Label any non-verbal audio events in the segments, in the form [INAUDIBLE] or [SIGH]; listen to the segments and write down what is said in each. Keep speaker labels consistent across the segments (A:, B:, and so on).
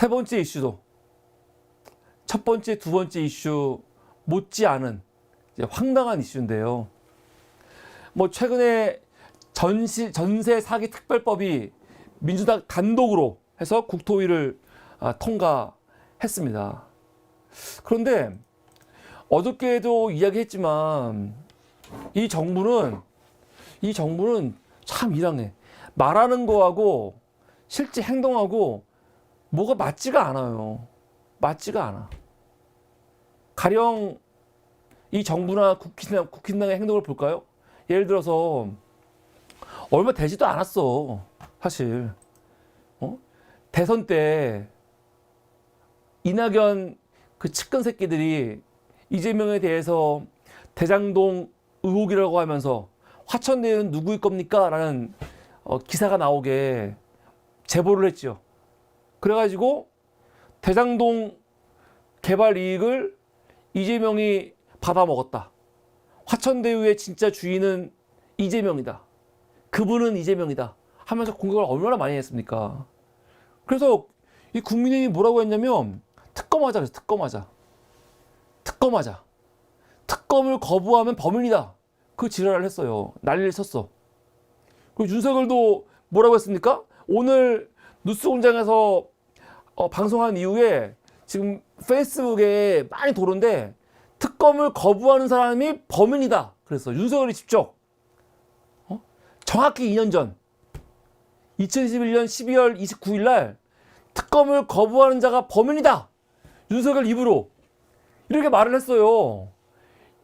A: 세 번째 이슈도 첫 번째, 두 번째 이슈 못지 않은 이제 황당한 이슈인데요. 뭐 최근에 전시, 전세 사기 특별법이 민주당 단독으로 해서 국토위를 아, 통과했습니다. 그런데 어저께도 이야기했지만 이 정부는 이 정부는 참 이상해. 말하는 거하고 실제 행동하고 뭐가 맞지가 않아요. 맞지가 않아. 가령 이 정부나 국힘당, 국힘당의 행동을 볼까요? 예를 들어서 얼마 되지도 않았어. 사실. 어? 대선 때 이낙연 그 측근 새끼들이 이재명에 대해서 대장동 의혹이라고 하면서 화천대유는 누구일 겁니까? 라는 어, 기사가 나오게 제보를 했죠. 그래가지고 대장동 개발 이익을 이재명이 받아먹었다. 화천대유의 진짜 주인은 이재명이다. 그분은 이재명이다. 하면서 공격을 얼마나 많이 했습니까? 그래서 이 국민의힘이 뭐라고 했냐면 특검하자 그래서 특검하자. 특검하자. 특검을 거부하면 범인이다. 그 지랄을 했어요. 난리를 쳤어. 그리고 윤석열도 뭐라고 했습니까? 오늘 뉴스 공장에서 어, 방송한 이후에 지금 페이스북에 많이 도는데 특검을 거부하는 사람이 범인이다. 그래서 윤석열이 직접 어? 정확히 2년 전 2021년 12월 29일 날 특검을 거부하는 자가 범인이다. 윤석열 입으로 이렇게 말을 했어요.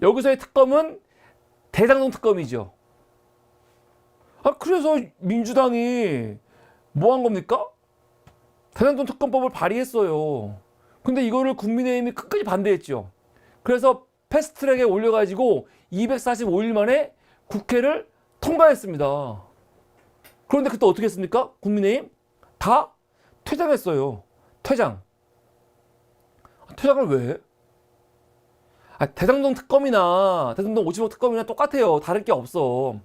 A: 여기서의 특검은 대장동 특검이죠. 아, 그래서 민주당이 뭐 한 겁니까? 대장동 특검법을 발의했어요. 근데 이거를 국민의힘이 끝까지 반대했죠. 그래서 패스트트랙에 올려가지고 245일 만에 국회를 통과했습니다. 그런데 그때 어떻게 했습니까? 국민의힘 다 퇴장했어요. 퇴장. 아, 퇴장을 왜 해? 아, 대장동 특검이나 대장동 50억 특검이나 똑같아요. 다를 게 없어.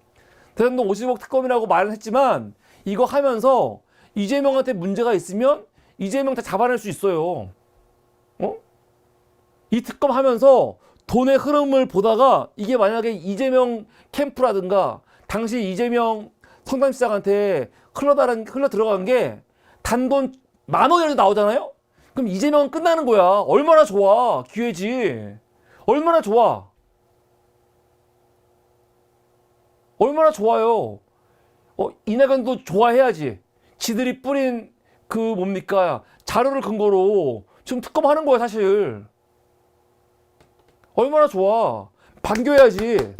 A: 대장동 50억 특검이라고 말은 했지만 이거 하면서 이재명한테 문제가 있으면 이재명 다 잡아낼 수 있어요. 어? 이 특검 하면서 돈의 흐름을 보다가 이게 만약에 이재명 캠프라든가 당시 이재명 성남시장한테 흘러다른 흘러 들어간 게 단돈 만 원이라도 나오잖아요. 그럼 이재명은 끝나는 거야. 얼마나 좋아 기회지. 얼마나 좋아. 얼마나 좋아요. 어, 이낙연도 좋아해야지. 지들이 뿌린 그 뭡니까 자료를 근거로 지금 특검하는 거야 사실. 얼마나 좋아. 반겨야지.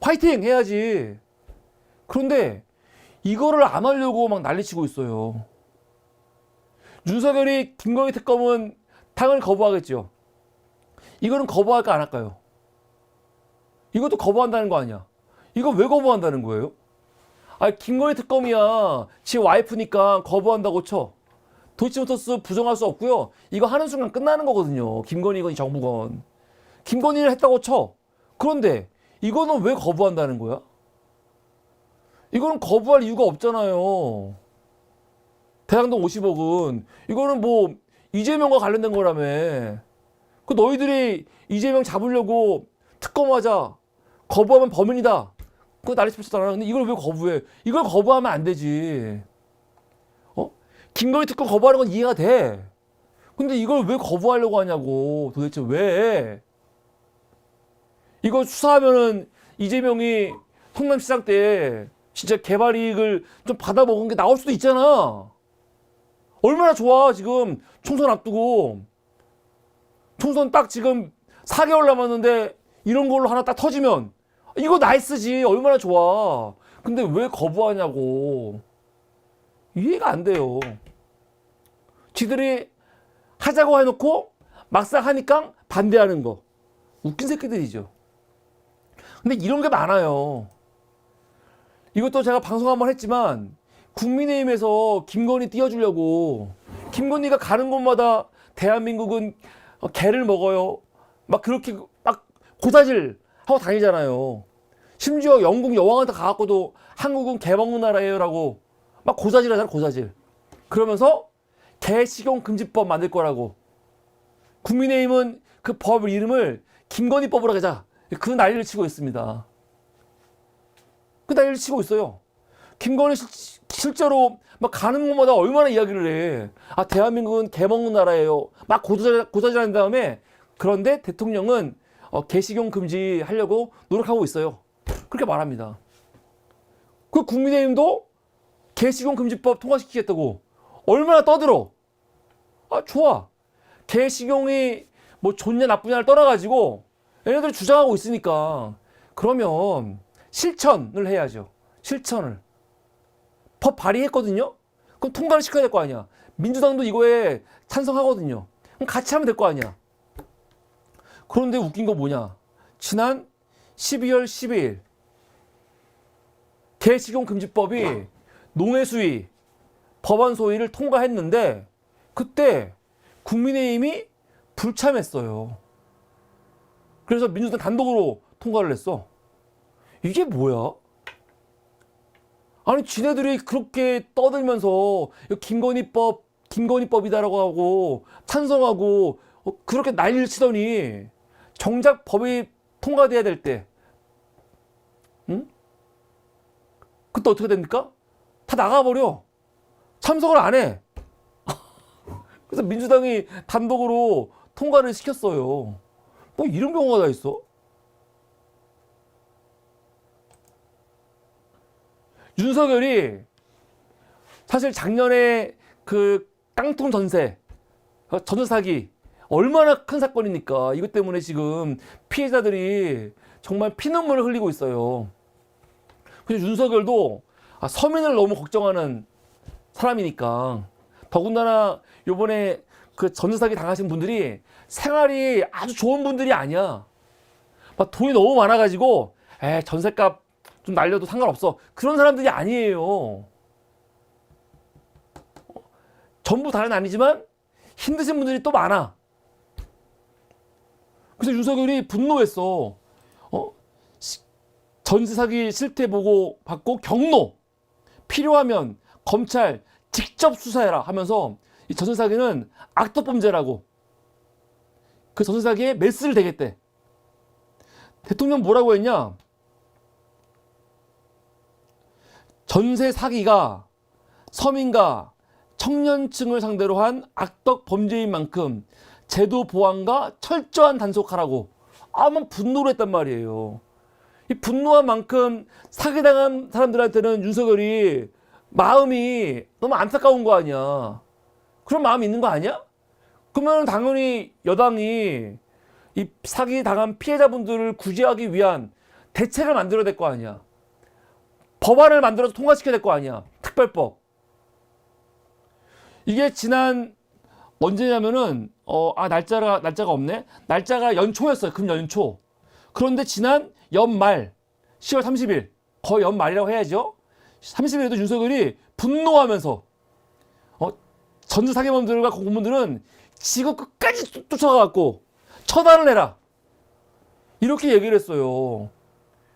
A: 화이팅 해야지. 그런데 이거를 안 하려고 막 난리치고 있어요. 윤석열이 김건희 특검은 당연히 거부하겠죠. 이거는 거부할까 안 할까요? 이것도 거부한다는 거 아니야. 이거 왜 거부한다는 거예요? 아, 김건희 특검이야. 지 와이프니까 거부한다고 쳐. 도이치모터스 부정할 수 없고요. 이거 하는 순간 끝나는 거거든요. 김건희건 정부건. 김건희를 했다고 쳐. 그런데 이거는 왜 거부한다는 거야? 이거는 거부할 이유가 없잖아요. 대장동 50억은 이거는 뭐 이재명과 관련된 거라며. 그 너희들이 이재명 잡으려고 특검하자. 거부하면 범인이다. 그거 난리 쳤잖아. 근데 이걸 왜 거부해? 이걸 거부하면 안 되지. 어? 김건희 특검 거부하는 건 이해가 돼. 근데 이걸 왜 거부하려고 하냐고. 도대체 왜? 이거 수사하면은 이재명이 성남시장 때 진짜 개발 이익을 좀 받아먹은 게 나올 수도 있잖아. 얼마나 좋아, 지금. 총선 앞두고. 총선 딱 지금 4개월 남았는데 이런 걸로 하나 딱 터지면 이거 나이스지. 얼마나 좋아. 근데 왜 거부하냐고. 이해가 안 돼요. 지들이 하자고 해놓고 막상 하니까 반대하는 거. 웃긴 새끼들이죠. 근데 이런 게 많아요. 이것도 제가 방송 한 번 했지만 국민의힘에서 김건희 띄워주려고 김건희가 가는 곳마다 대한민국은 어, 개를 먹어요. 막 그렇게 막 고사질 하고 다니잖아요. 심지어 영국 여왕한테 가갖고도 한국은 개 먹는 나라예요라고 막 고사질 하잖아 고사질. 그러면서 개식용 금지법 만들 거라고. 국민의힘은 그 법 이름을 김건희법으로 하자. 그 난리를 치고 있습니다. 그 난리를 치고 있어요. 김건희 실, 실제로 막 가는 곳마다 얼마나 이야기를 해. 아, 대한민국은 개 먹는 나라예요. 막 고자질, 고자질 한 다음에 그런데 대통령은 어, 개식용 금지 하려고 노력하고 있어요. 그렇게 말합니다. 그 국민의힘도 개식용 금지법 통과시키겠다고 얼마나 떠들어. 아, 좋아. 개식용이 뭐 좋냐 나쁘냐를 떠나가지고 얘네들이 주장하고 있으니까 그러면 실천을 해야죠. 실천을. 법 발의했거든요? 그럼 통과를 시켜야 될 거 아니야. 민주당도 이거에 찬성하거든요. 그럼 같이 하면 될 거 아니야. 그런데 웃긴 거 뭐냐. 지난 12월 12일 개식용 금지법이 농해수위 법안 소위를 통과했는데 그때 국민의힘이 불참했어요. 그래서 민주당 단독으로 통과를 했어. 이게 뭐야? 아니 지네들이 그렇게 떠들면서 김건희법 김건희법이다라고 하고 찬성하고 어, 그렇게 난리를 치더니 정작 법이 통과돼야 될 때, 응? 그때 어떻게 됩니까? 다 나가버려. 참석을 안 해. 그래서 민주당이 단독으로 통과를 시켰어요. 뭐 이런 경우가 다 있어? 윤석열이 사실 작년에 그 깡통 전세, 어, 전세 사기 얼마나 큰 사건입니까? 이것 때문에 지금 피해자들이 정말 피눈물을 흘리고 있어요. 근데 윤석열도 아, 서민을 너무 걱정하는 사람이니까 더군다나 요번에 그 전세 사기 당하신 분들이 생활이 아주 좋은 분들이 아니야. 막 돈이 너무 많아가지고 에 전세값 좀 날려도 상관없어. 그런 사람들이 아니에요. 전부 다는 아니지만 힘드신 분들이 또 많아. 그래서 윤석열이 분노했어. 어? 시- 전세 사기 실태 보고 받고 경로 필요하면 검찰 직접 수사해라 하면서 이 전세 사기는 악덕 범죄라고 그 전세 사기에 메스를 대겠대. 대통령 뭐라고 했냐? 전세 사기가 서민과 청년층을 상대로 한 악덕 범죄인 만큼 제도 보완과 철저한 단속하라고 아무 분노를 했단 말이에요. 이 분노한 만큼 사기당한 사람들한테는 윤석열이 마음이 너무 안타까운 거 아니야. 그런 마음이 있는 거 아니야? 그러면 당연히 여당이 이 사기 당한 피해자분들을 구제하기 위한 대책을 만들어야 될 거 아니야. 법안을 만들어서 통과시켜야 될 거 아니야. 특별법. 이게 지난 언제냐면은 어 아 날짜가 날짜가 없네. 날짜가 연초였어요. 금 연초. 그런데 지난 연말 10월 30일 거의 연말이라고 해야죠. 30일에도 윤석열이 분노하면서 어 전주 사기범들과 공무원들은 지구 끝까지 쫓- 쫓아가갖고 처단을 해라. 이렇게 얘기를 했어요.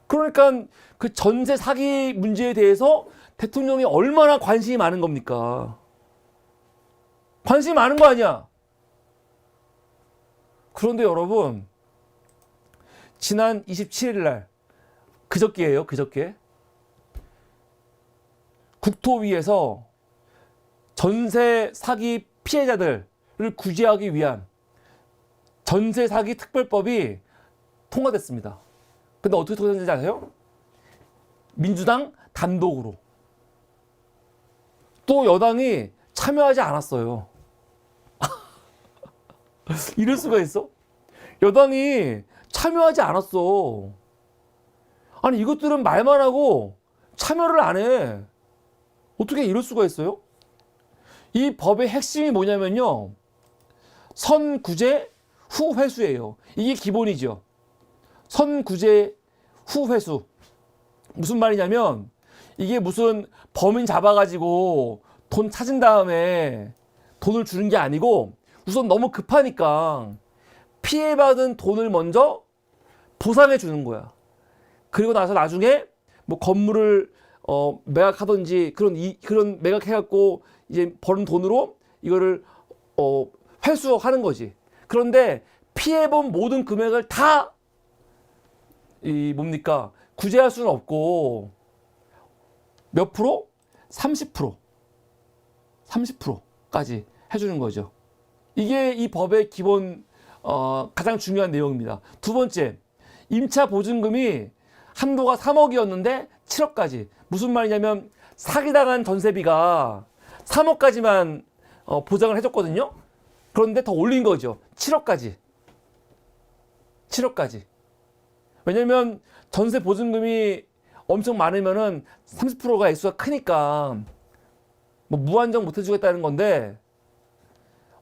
A: 그러니까 그 전세 사기 문제에 대해서 대통령이 얼마나 관심이 많은 겁니까? 관심이 많은 거 아니야? 그런데 여러분, 지난 27일 날, 그저께예요, 그저께. 국토위에서 전세 사기 피해자들을 구제하기 위한 전세 사기 특별법이 통과됐습니다. 근데 어떻게 통과됐는지 아세요? 민주당 단독으로. 또 여당이 참여하지 않았어요. [LAUGHS] 이럴 수가 있어? 여당이 참여하지 않았어. 아니, 이것들은 말만 하고 참여를 안 해. 어떻게 이럴 수가 있어요? 이 법의 핵심이 뭐냐면요. 선구제 후 회수예요. 이게 기본이죠. 선구제 후 회수. 무슨 말이냐면 이게 무슨 범인 잡아가지고 돈 찾은 다음에 돈을 주는 게 아니고 우선 너무 급하니까 피해받은 돈을 먼저 보상해 주는 거야. 그리고 나서 나중에 뭐 건물을 어 매각하든지 그런 이 그런 매각해갖고 이제 버는 돈으로 이거를 어, 회수하는 거지. 그런데 피해본 모든 금액을 다 이 뭡니까 구제할 수는 없고 몇 프로? 30% 30%까지 해주는 거죠. 이게 이 법의 기본 어, 가장 중요한 내용입니다. 두 번째, 임차 보증금이 한도가 3억이었는데 7억까지. 무슨 말이냐면 사기당한 전세비가 3억까지만 어, 보장을 해줬거든요. 그런데 더 올린 거죠. 7억까지. 7억까지. 왜냐면 전세 보증금이 엄청 많으면은 30%가 액수가 크니까 뭐 무한정 못 해주겠다는 건데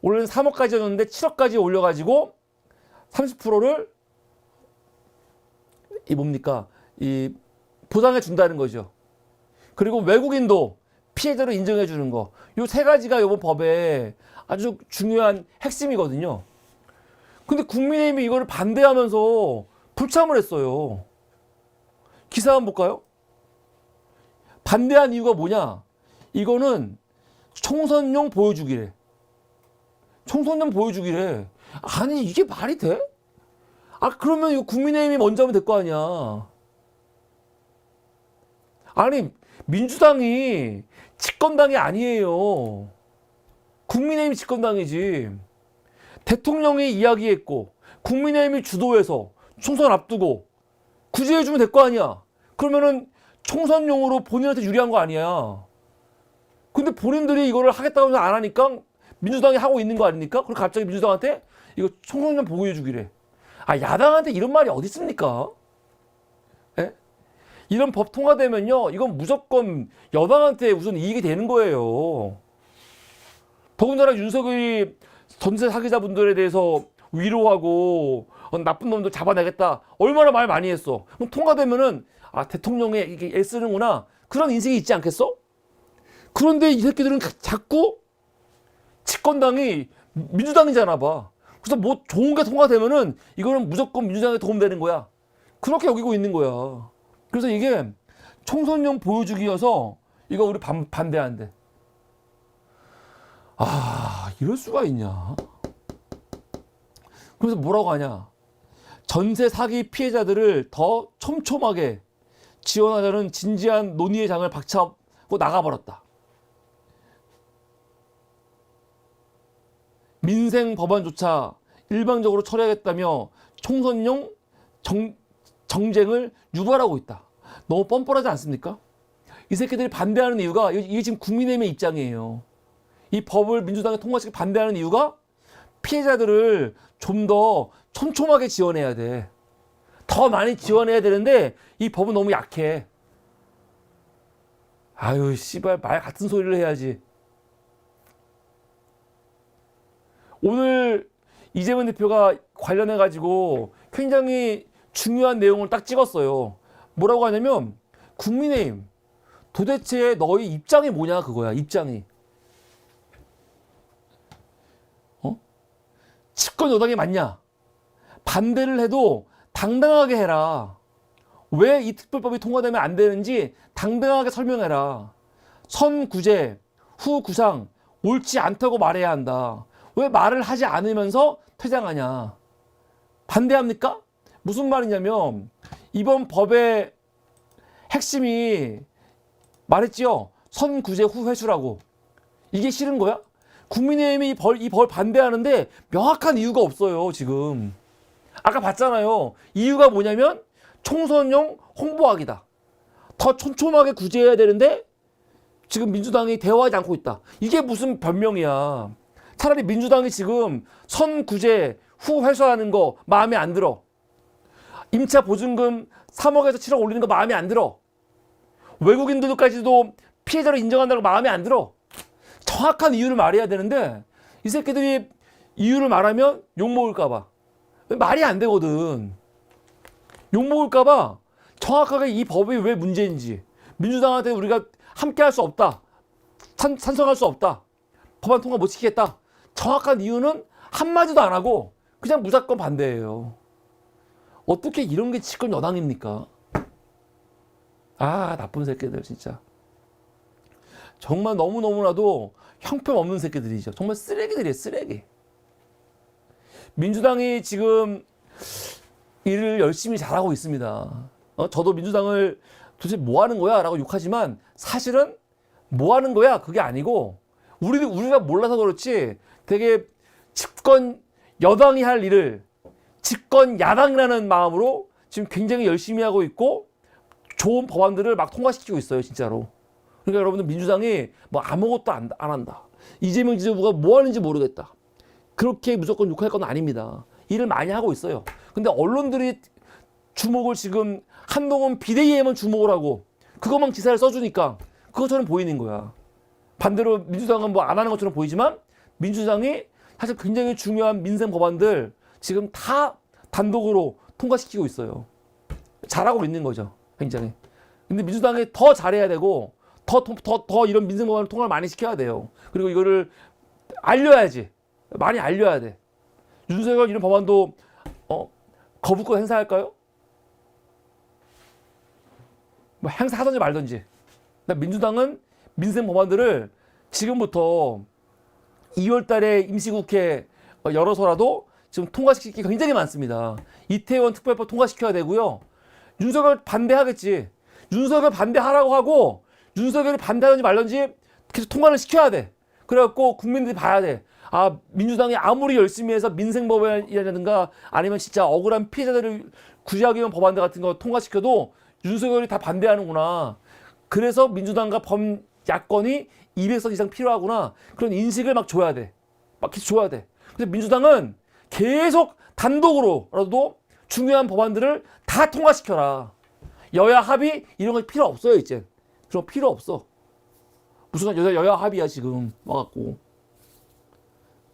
A: 원래는 3억까지였는데 7억까지 올려가지고 30%를 이 뭡니까 이 보상해 준다는 거죠. 그리고 외국인도 피해자로 인정해 주는 거. 요 세 가지가 이번 법의 아주 중요한 핵심이거든요. 근데 국민의힘이 이거를 반대하면서 불참을 했어요. 기사 한번 볼까요? 반대한 이유가 뭐냐? 이거는 총선용 보여주기래. 총선용 보여주기래. 아니 이게 말이 돼? 아 그러면 이거 국민의힘이 먼저 하면 될 거 아니야. 아니 민주당이 집권당이 아니에요. 국민의힘이 집권당이지. 대통령이 이야기했고 국민의힘이 주도해서 총선 앞두고 굳이 해주면 될 거 아니야. 그러면은 총선용으로 본인한테 유리한 거 아니야. 근데 본인들이 이거를 하겠다고 해서 안 하니까 민주당이 하고 있는 거 아닙니까? 그리고 갑자기 민주당한테 이거 총선용 보고해주기래. 아 야당한테 이런 말이 어디 있습니까? 예? 이런 법 통과되면요, 이건 무조건 여당한테 우선 이익이 되는 거예요. 더군다나 윤석열이 전세 사기자분들에 대해서 위로하고 어, 나쁜 놈들 잡아내겠다. 얼마나 말 많이 했어. 그럼 통과되면은 아 대통령에 이게 애쓰는구나. 그런 인생이 있지 않겠어? 그런데 이 새끼들은 가- 자꾸 집권당이 민주당이잖아 봐. 그래서 뭐 좋은 게 통과되면은 이거는 무조건 민주당에 도움되는 거야. 그렇게 여기고 있는 거야. 그래서 이게 총선용 보여주기여서 이거 우리 반, 반대한대. 아, 이럴 수가 있냐. 그래서 뭐라고 하냐. 전세 사기 피해자들을 더 촘촘하게 지원하자는 진지한 논의의 장을 박차고 나가버렸다. 민생 법안조차 일방적으로 처리하겠다며 총선용 정, 정쟁을 유발하고 있다. 너무 뻔뻔하지 않습니까? 이 새끼들이 반대하는 이유가 이게- 지금 국민의힘의 입장이에요. 이 법을 민주당이 통과시켜 반대하는 이유가 피해자들을 좀 더 촘촘하게 지원해야 돼. 더 많이 지원해야 되는데 이 법은 너무 약해. 아유, 씨발 말 같은 소리를 해야지. 오늘 이재명 대표가 관련해 가지고 굉장히 중요한 내용을 딱 찍었어요. 뭐라고 하냐면 국민의힘 도대체 너희 입장이 뭐냐 그거야. 입장이. 어? 집권 여당이 맞냐? 반대를 해도 당당하게 해라. 왜 이 특별법이 통과되면 안 되는지 당당하게 설명해라. 선구제, 후구상, 옳지 않다고 말해야 한다. 왜 말을 하지 않으면서 퇴장하냐? 반대합니까? 무슨 말이냐면 이번 법의 핵심이 말했지요. 선구제 후 회수라고. 이게 싫은 거야? 국민의힘이 이 벌, 이 벌 반대하는데 명확한 이유가 없어요, 지금. 아까 봤잖아요. 이유가 뭐냐면 총선용 홍보하기다. 더 촘촘하게 구제해야 되는데 지금 민주당이 대화하지 않고 있다. 이게 무슨 변명이야. 차라리 민주당이 지금 선구제 후 회수하는 거 마음에 안 들어. 임차 보증금 3억에서 7억 올리는 거 마음에 안 들어. 외국인들까지도 피해자로 인정한다고 마음에 안 들어. 정확한 이유를 말해야 되는데 이 새끼들이 이유를 말하면 욕먹을까봐. 말이 안 되거든. 욕먹을까봐 정확하게 이 법이 왜 문제인지 민주당한테 우리가 함께 할 수 없다. 찬, 찬성할 수 없다. 법안 통과 못 시키겠다. 정확한 이유는 한마디도 안 하고 그냥 무조건 반대예요. 어떻게 이런 게 집권 여당입니까? 아, 나쁜 새끼들 진짜. 정말 너무너무나도 형편없는 새끼들이죠. 정말 쓰레기들이에요, 쓰레기. 민주당이 지금 일을 열심히 잘하고 있습니다. 어, 저도 민주당을 도대체 뭐 하는 거야? 라고 욕하지만 사실은 뭐 하는 거야? 그게 아니고 우리, 우리가 몰라서 그렇지 되게 집권 여당이 할 일을 집권 야당이라는 마음으로 지금 굉장히 열심히 하고 있고 좋은 법안들을 막 통과시키고 있어요, 진짜로. 그러니까 여러분들 민주당이 뭐 아무것도 안, 안 한다. 이재명 지지부가 뭐 하는지 모르겠다. 그렇게 무조건 욕할 건 아닙니다. 일을 많이 하고 있어요. 근데 언론들이 주목을 지금 한동훈 비대위에만 주목을 하고 그것만 기사를 써주니까 그것처럼 보이는 거야. 반대로 민주당은 뭐 안 하는 것처럼 보이지만 민주당이 사실 굉장히 중요한 민생 법안들 지금 다 단독으로 통과시키고 있어요. 잘하고 있는 거죠. 굉장히. 근데 민주당이 더 잘해야 되고 더 더 더 이런 민생 법안을 통과를 많이 시켜야 돼요. 그리고 이거를 알려야지. 많이 알려야 돼. 윤석열 이런 법안도 어, 거부권 행사할까요? 뭐 행사하든지 말든지. 민주당은 민생 법안들을 지금부터 2월 달에 임시국회 어, 열어서라도 지금 통과시키기 굉장히 많습니다. 이태원 특별법 통과시켜야 되고요. 윤석열 반대하겠지. 윤석열 반대하라고 하고 윤석열이 반대하든지 말든지 계속 통과를 시켜야 돼. 그래갖고 국민들이 봐야 돼. 아 민주당이 아무리 열심히 해서 민생법안이라든가 아니면 진짜 억울한 피해자들을 구제하기 위한 법안들 같은 거 통과시켜도 윤석열이 다 반대하는구나. 그래서 민주당과 범 야권이 200석 이상 필요하구나. 그런 인식을 막 줘야 돼. 막 계속 줘야 돼. 그래서 민주당은 계속 단독으로라도 중요한 법안들을 다 통과시켜라. 여야 합의 이런 거 필요 없어요 이제. 그런 거 필요 없어. 무슨 여야, 여야 합의야 지금 와갖고.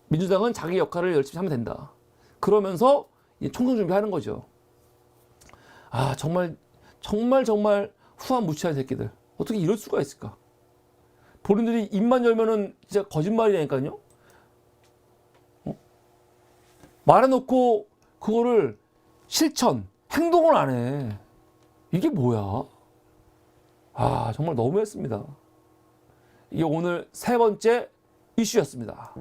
A: 민주당은 자기 역할을 열심히 하면 된다. 그러면서 총선 준비하는 거죠. 아 정말 정말 정말 후한 무치한 새끼들. 어떻게 이럴 수가 있을까? 본인들이 입만 열면은 진짜 거짓말이라니까요. 어? 말해놓고 그거를 실천, 행동을 안 해. 이게 뭐야? 아, 정말 너무했습니다. 이게 오늘 세 번째 이슈였습니다.